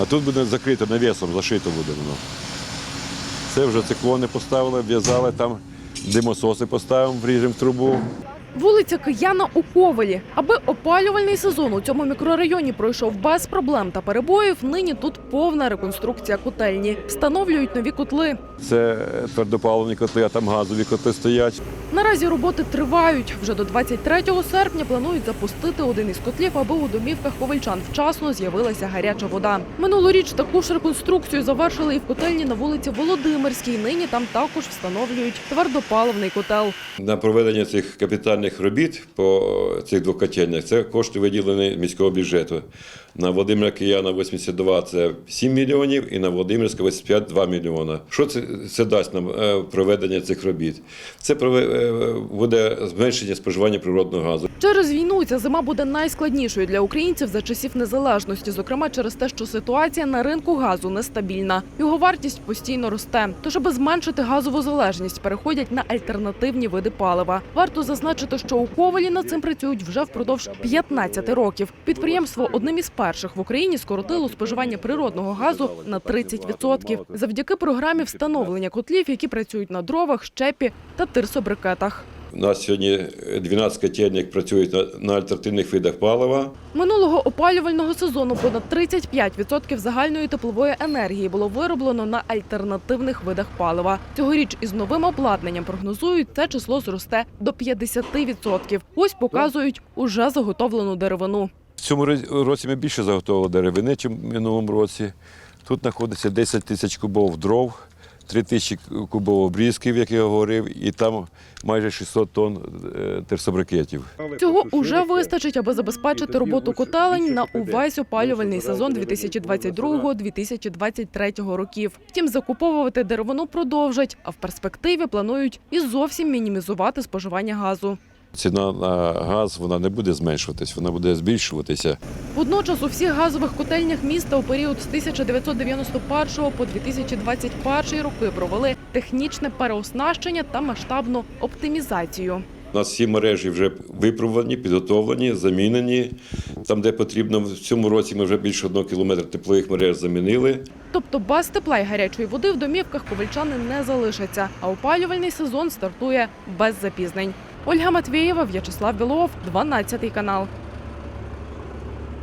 А тут буде закрито навісом, зашито буде воно. Це вже циклони поставили, в'язали там, димососи поставимо, вріжемо в трубу. Вулиця Кияна у Ковелі. Аби опалювальний сезон у цьому мікрорайоні пройшов без проблем та перебоїв, нині тут повна реконструкція котельні. Встановлюють нові котли. Це твердопаливні котли, а там газові котли стоять. Наразі роботи тривають. Вже до 23 серпня планують запустити один із котлів, аби у домівках ковальчан вчасно з'явилася гаряча вода. Минулоріч таку ж реконструкцію завершили і в котельні на вулиці Володимирській. Нині там також встановлюють твердопаливний котел. На проведення цих капітальних робіт по цих двох котельнях це кошти виділені міського бюджету. На Володимира Кияна 82 це 7 мільйонів і на Володимирська 85 2 мільйона. Що це, це дасть нам е, проведення цих робіт? Це е, буде зменшення споживання природного газу. Через війну ця зима буде найскладнішою для українців за часів незалежності, зокрема через те, що ситуація на ринку газу нестабільна. Його вартість постійно росте. Тож, аби зменшити газову залежність, переходять на альтернативні види палива. Варто зазначити, що у Ковалі над цим працюють вже впродовж 15 років. Підприємство одним із перших в Україні скоротило споживання природного газу на 30% завдяки програмі встановлення котлів, які працюють на дровах, щепі та тирсобрикетах. У нас сьогодні 12 котельних працюють на, на альтернативних видах палива. Минулого опалювального сезону понад 35% загальної теплової енергії було вироблено на альтернативних видах палива. Цьогоріч із новим обладнанням прогнозують, це число зросте до 50%. Ось показують уже заготовлену деревину. В цьому році ми більше заготовили деревини, ніж в минулому році. Тут знаходиться 10 тисяч кубов дров, 3 тисячі кубов обрізків, як я говорив, і там майже 600 тонн е, терсобрикетів. Цього уже вистачить, аби забезпечити роботу котелень на увесь опалювальний сезон 2022-2023 років. Втім, закуповувати деревину продовжать, а в перспективі планують і зовсім мінімізувати споживання газу. Ціна на газ вона не буде зменшуватись, вона буде збільшуватися. Водночас у всіх газових котельнях міста у період з 1991 по 2021 роки провели технічне переоснащення та масштабну оптимізацію. У нас всі мережі вже випробувані, підготовлені, замінені. Там, де потрібно, в цьому році ми вже більше одного кілометра теплових мереж замінили. Тобто без тепла й гарячої води в домівках ковальчани не залишаться, а опалювальний сезон стартує без запізнень. Ольга Матвієва, В'ячеслав Білов, 12 канал.